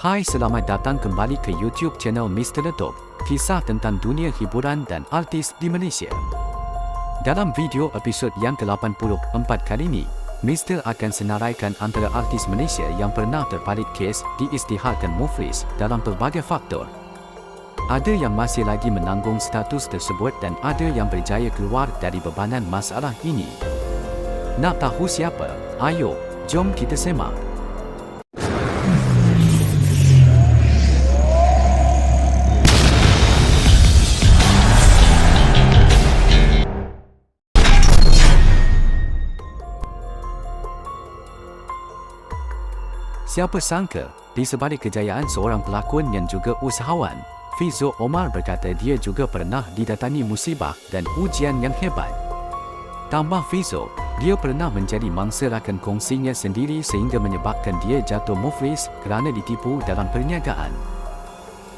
Hai, selamat datang kembali ke YouTube channel Mr. Letup, kisah tentang dunia hiburan dan artis di Malaysia. Dalam video episod yang ke-84 kali ini, Mr. akan senaraikan antara artis Malaysia yang pernah terpalit kes diistiharkan muflis dalam pelbagai faktor. Ada yang masih lagi menanggung status tersebut dan ada yang berjaya keluar dari bebanan masalah ini. Nak tahu siapa? Ayo, jom kita semak. Siapa sangka, di sebalik kejayaan seorang pelakon yang juga usahawan, Fizo Omar berkata dia juga pernah didatangi musibah dan ujian yang hebat. Tambah Fizo, dia pernah menjadi mangsa rakan kongsinya sendiri sehingga menyebabkan dia jatuh muflis kerana ditipu dalam perniagaan.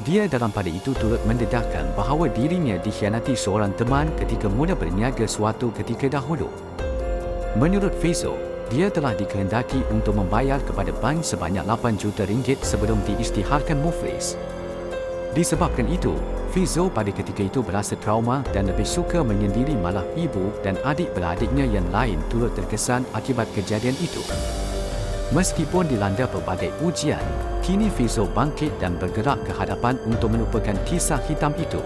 Dia dalam pada itu turut mendedahkan bahawa dirinya dikhianati seorang teman ketika mula berniaga suatu ketika dahulu. Menurut Fizo, dia telah dikehendaki untuk membayar kepada bank sebanyak 8 juta ringgit sebelum diistiharkan muflis. Disebabkan itu, Fizo pada ketika itu berasa trauma dan lebih suka menyendiri malah ibu dan adik-beradiknya yang lain turut terkesan akibat kejadian itu. Meskipun dilanda pelbagai ujian, kini Fizo bangkit dan bergerak ke hadapan untuk melupakan kisah hitam itu.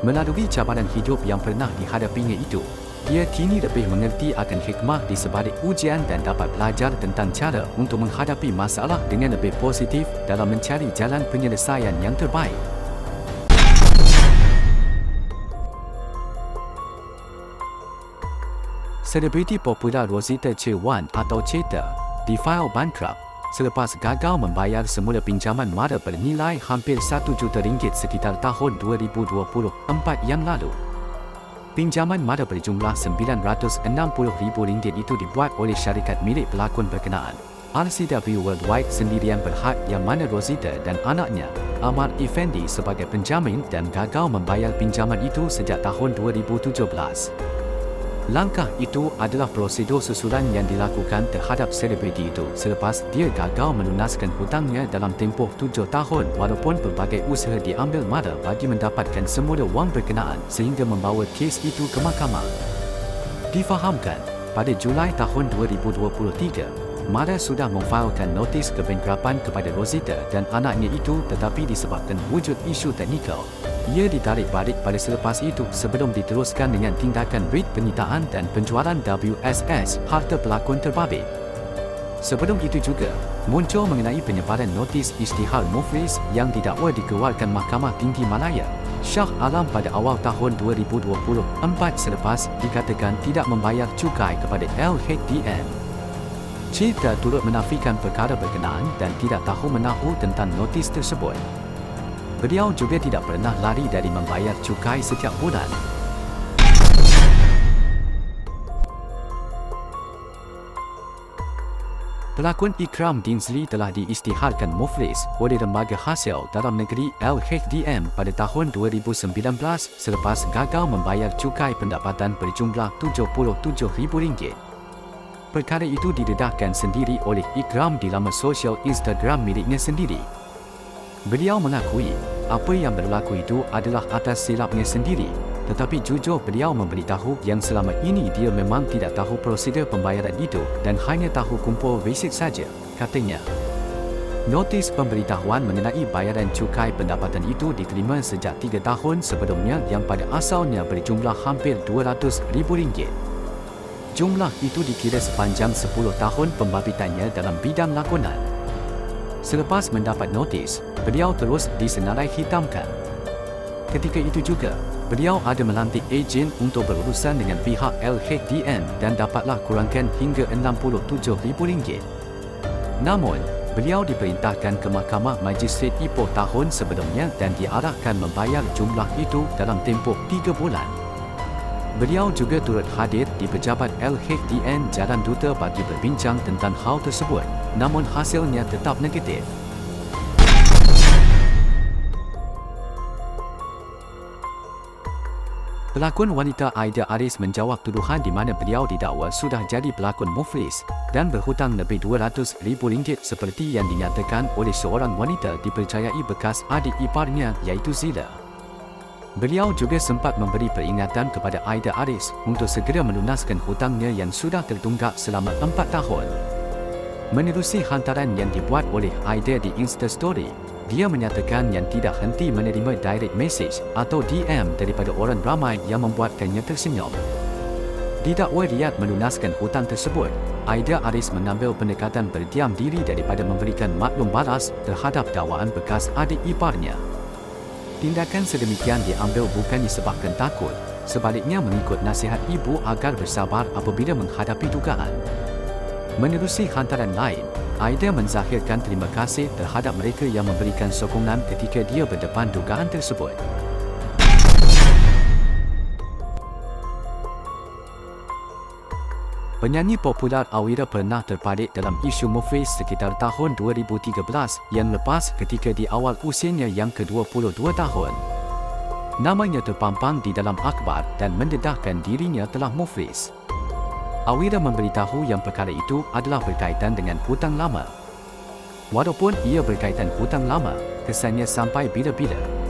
Melalui cabaran hidup yang pernah dihadapinya itu, dia kini lebih mengerti akan hikmah di sebalik ujian dan dapat belajar tentang cara untuk menghadapi masalah dengan lebih positif dalam mencari jalan penyelesaian yang terbaik. Selebriti popular Rosita Chewan atau Cheta di-file bankrupt selepas gagal membayar semula pinjaman mara bernilai hampir 1 juta ringgit sekitar tahun 2024 yang lalu. Pinjaman mara berjumlah RM960,000 itu dibuat oleh syarikat milik pelakon berkenaan. RCW Worldwide sendirian berhad yang mana Rosita dan anaknya, Ahmad Effendi sebagai penjamin dan gagal membayar pinjaman itu sejak tahun 2017. Langkah itu adalah prosedur susulan yang dilakukan terhadap selebriti itu selepas dia gagal melunaskan hutangnya dalam tempoh tujuh tahun walaupun pelbagai usaha diambil mara bagi mendapatkan semula wang berkenaan sehingga membawa kes itu ke mahkamah. Difahamkan, pada Julai tahun 2023, Mara sudah memfailkan notis kebankrapan kepada Rosita dan anaknya itu tetapi disebabkan wujud isu teknikal, ia ditarik balik pada selepas itu sebelum diteruskan dengan tindakan rit penyitaan dan penjualan WSS harta pelakon terbabit. Sebelum itu juga, muncul mengenai penyebaran notis istihar muflis yang didakwa dikeluarkan Mahkamah Tinggi Malaya. Shah Alam pada awal tahun 2024 selepas dikatakan tidak membayar cukai kepada LHDN. Cita turut menafikan perkara berkenaan dan tidak tahu menahu tentang notis tersebut. Beliau juga tidak pernah lari dari membayar cukai setiap bulan. Pelakon Ikram Dinsley telah diistiharkan muflis oleh lembaga hasil dalam negeri LHDM pada tahun 2019 selepas gagal membayar cukai pendapatan berjumlah RM77,000. Perkara itu didedahkan sendiri oleh Ikram di laman sosial Instagram miliknya sendiri. Beliau mengakui apa yang berlaku itu adalah atas silapnya sendiri tetapi jujur beliau memberitahu yang selama ini dia memang tidak tahu prosedur pembayaran itu dan hanya tahu kumpul basic saja, katanya. Notis pemberitahuan mengenai bayaran cukai pendapatan itu diterima sejak tiga tahun sebelumnya yang pada asalnya berjumlah hampir RM200,000. Jumlah itu dikira sepanjang 10 tahun pembabitannya dalam bidang lakonan. Selepas mendapat notis, beliau terus disenarai hitamkan. Ketika itu juga, beliau ada melantik ejen untuk berurusan dengan pihak LHDN dan dapatlah kurangkan hingga RM67,000. Namun, beliau diperintahkan ke Mahkamah Majistret Ipoh tahun sebelumnya dan diarahkan membayar jumlah itu dalam tempoh 3 bulan. Beliau juga turut hadir di pejabat LHDN Jalan Duta bagi berbincang tentang hal tersebut namun hasilnya tetap negatif. Pelakon wanita Aida Aris menjawab tuduhan di mana beliau didakwa sudah jadi pelakon muflis dan berhutang lebih RM200,000 seperti yang dinyatakan oleh seorang wanita dipercayai bekas adik iparnya iaitu Zila. Beliau juga sempat memberi peringatan kepada Aida Aris untuk segera melunaskan hutangnya yang sudah tertunggak selama 4 tahun. Menerusi hantaran yang dibuat oleh Aida di Instastory, dia menyatakan yang tidak henti menerima direct message atau DM daripada orang ramai yang membuatkannya tersenyum. Didakwa Riyad melunaskan hutang tersebut, Aida Aris mengambil pendekatan berdiam diri daripada memberikan maklum balas terhadap dakwaan bekas adik iparnya. Tindakan sedemikian diambil bukan disebabkan takut, sebaliknya mengikut nasihat ibu agar bersabar apabila menghadapi dugaan. Menerusi hantaran lain, Aida menzahirkan terima kasih terhadap mereka yang memberikan sokongan ketika dia berdepan dugaan tersebut. Penyanyi popular Awira pernah terpalit dalam isu muflis sekitar tahun 2013 yang lepas ketika di awal usianya yang ke-22 tahun. Namanya terpampang di dalam akhbar dan mendedahkan dirinya telah muflis. Awira memberitahu yang perkara itu adalah berkaitan dengan hutang lama. Walaupun ia berkaitan hutang lama, kesannya sampai bila-bila.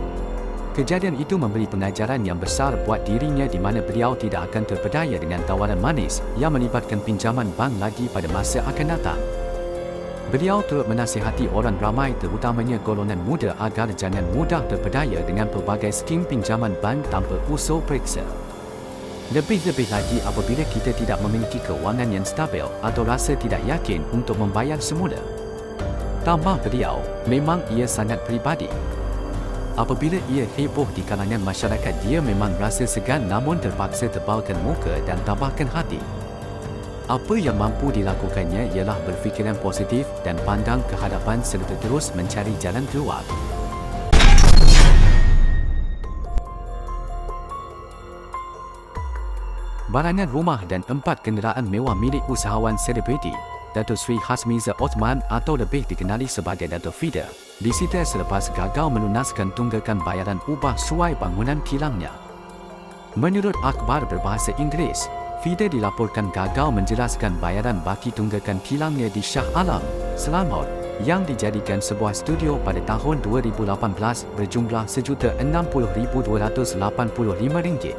Kejadian itu memberi pengajaran yang besar buat dirinya di mana beliau tidak akan terpedaya dengan tawaran manis yang melibatkan pinjaman bank lagi pada masa akan datang. Beliau turut menasihati orang ramai terutamanya golongan muda agar jangan mudah terpedaya dengan pelbagai skim pinjaman bank tanpa usul periksa. Lebih-lebih lagi apabila kita tidak memiliki kewangan yang stabil atau rasa tidak yakin untuk membayar semula. Tambah beliau, memang ia sangat pribadi. Apabila ia heboh di kalangan masyarakat dia memang rasa segan namun terpaksa tebalkan muka dan tabahkan hati. Apa yang mampu dilakukannya ialah berfikiran positif dan pandang ke hadapan serta terus mencari jalan keluar. barangan rumah dan empat kenderaan mewah milik usahawan selebriti, Dato' Sri Hasmiza Othman atau lebih dikenali sebagai Dato' Fida, disita selepas gagal melunaskan tunggakan bayaran ubah suai bangunan kilangnya. Menurut akhbar berbahasa Inggeris, Fida dilaporkan gagal menjelaskan bayaran baki tunggakan kilangnya di Shah Alam, Selangor, yang dijadikan sebuah studio pada tahun 2018 berjumlah RM160,285.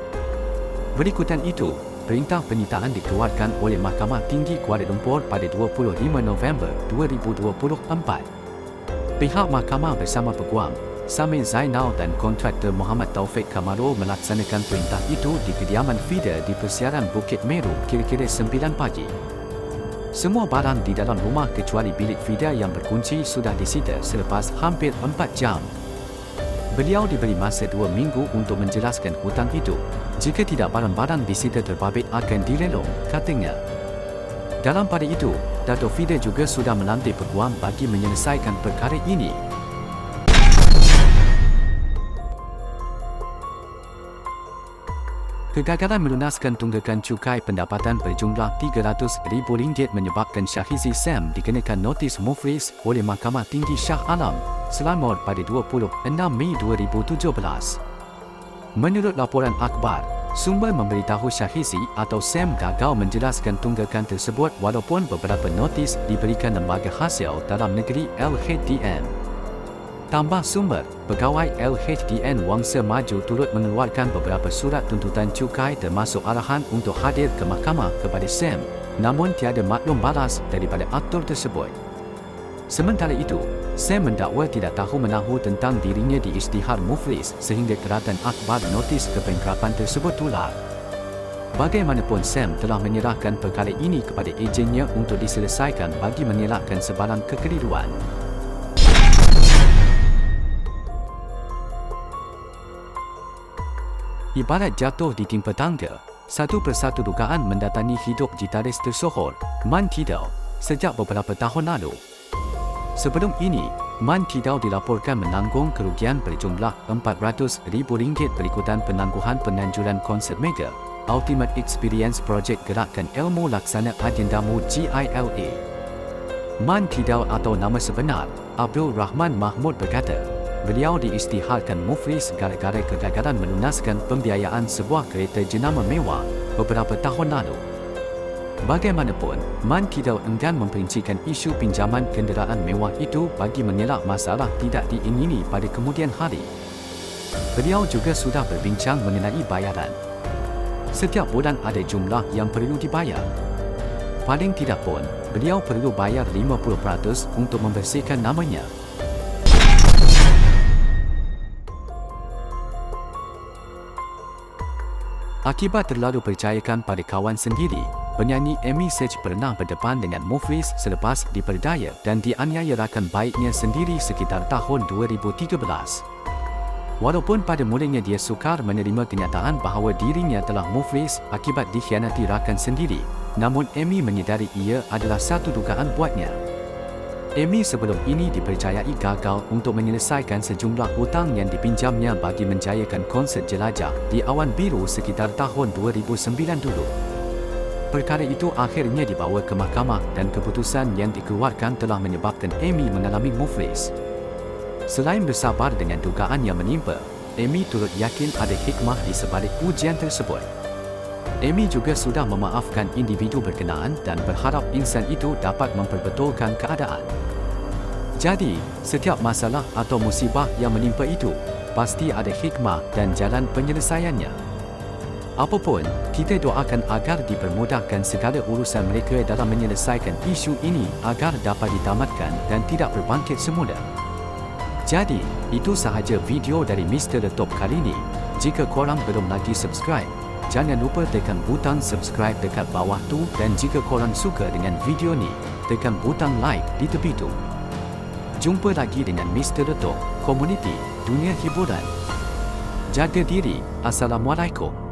Berikutan itu, perintah penyitaan dikeluarkan oleh Mahkamah Tinggi Kuala Lumpur pada 25 November 2024. Pihak mahkamah bersama peguam, Samir Zainal dan kontraktor Muhammad Taufik Kamarul melaksanakan perintah itu di kediaman FIDA di Persiaran Bukit Meru kira-kira 9 pagi. Semua barang di dalam rumah kecuali bilik FIDA yang berkunci sudah disita selepas hampir 4 jam. Beliau diberi masa 2 minggu untuk menjelaskan hutang itu jika tidak barang-barang disita terbabit akan direlong, katanya. Dalam pada itu, Dato' Fida juga sudah melantik peguam bagi menyelesaikan perkara ini. Kegagalan melunaskan tunggakan cukai pendapatan berjumlah RM300,000 menyebabkan Syahizi Sam dikenakan notis muflis oleh Mahkamah Tinggi Shah Alam Selangor pada 26 Mei 2017. Menurut laporan akhbar, sumber memberitahu Syahizi atau Sam gagal menjelaskan tunggakan tersebut walaupun beberapa notis diberikan lembaga hasil dalam negeri LHDN. Tambah sumber, pegawai LHDN Wangsa Maju turut mengeluarkan beberapa surat tuntutan cukai termasuk arahan untuk hadir ke mahkamah kepada Sam namun tiada maklum balas daripada aktor tersebut. Sementara itu, Sam mendakwa tidak tahu menahu tentang dirinya di istihar muflis sehingga keratan akhbar notis kepengkerapan tersebut tular. Bagaimanapun Sam telah menyerahkan perkara ini kepada ejennya untuk diselesaikan bagi mengelakkan sebarang kekeliruan. Ibarat jatuh di timpa tangga, satu persatu dugaan mendatangi hidup gitaris tersohor, Man Tidal, sejak beberapa tahun lalu. Sebelum ini, Man Tidau dilaporkan menanggung kerugian berjumlah RM400,000 berikutan penangguhan penanjuran konsert mega Ultimate Experience Project Gerakan Ilmu Laksana Agendamu GILA. Man Tidau atau nama sebenar, Abdul Rahman Mahmud berkata, beliau diisytiharkan muflis gara-gara kegagalan melunaskan pembiayaan sebuah kereta jenama mewah beberapa tahun lalu. Bagaimanapun, Man tidak enggan memperincikan isu pinjaman kenderaan mewah itu bagi mengelak masalah tidak diingini pada kemudian hari. Beliau juga sudah berbincang mengenai bayaran. Setiap bulan ada jumlah yang perlu dibayar. Paling tidak pun, beliau perlu bayar 50% untuk membersihkan namanya Akibat terlalu percayakan pada kawan sendiri, penyanyi Amy Sage pernah berdepan dengan Muflis selepas diperdaya dan dianiaya rakan baiknya sendiri sekitar tahun 2013. Walaupun pada mulanya dia sukar menerima kenyataan bahawa dirinya telah muflis akibat dikhianati rakan sendiri, namun Amy menyedari ia adalah satu dugaan buatnya. Amy sebelum ini dipercayai gagal untuk menyelesaikan sejumlah hutang yang dipinjamnya bagi menjayakan konsert jelajah di Awan Biru sekitar tahun 2009 dulu. Perkara itu akhirnya dibawa ke mahkamah dan keputusan yang dikeluarkan telah menyebabkan Amy mengalami muflis. Selain bersabar dengan dugaan yang menimpa, Amy turut yakin ada hikmah di sebalik ujian tersebut. Amy juga sudah memaafkan individu berkenaan dan berharap insan itu dapat memperbetulkan keadaan. Jadi, setiap masalah atau musibah yang menimpa itu, pasti ada hikmah dan jalan penyelesaiannya. Apapun, kita doakan agar dipermudahkan segala urusan mereka dalam menyelesaikan isu ini agar dapat ditamatkan dan tidak berbangkit semula. Jadi, itu sahaja video dari Mr. The Top kali ini. Jika korang belum lagi subscribe, jangan lupa tekan butang subscribe dekat bawah tu dan jika korang suka dengan video ni, tekan butang like di tepi tu. Jumpa lagi dengan Mr. Dato, Komuniti Dunia Hiburan. Jaga diri. Assalamualaikum.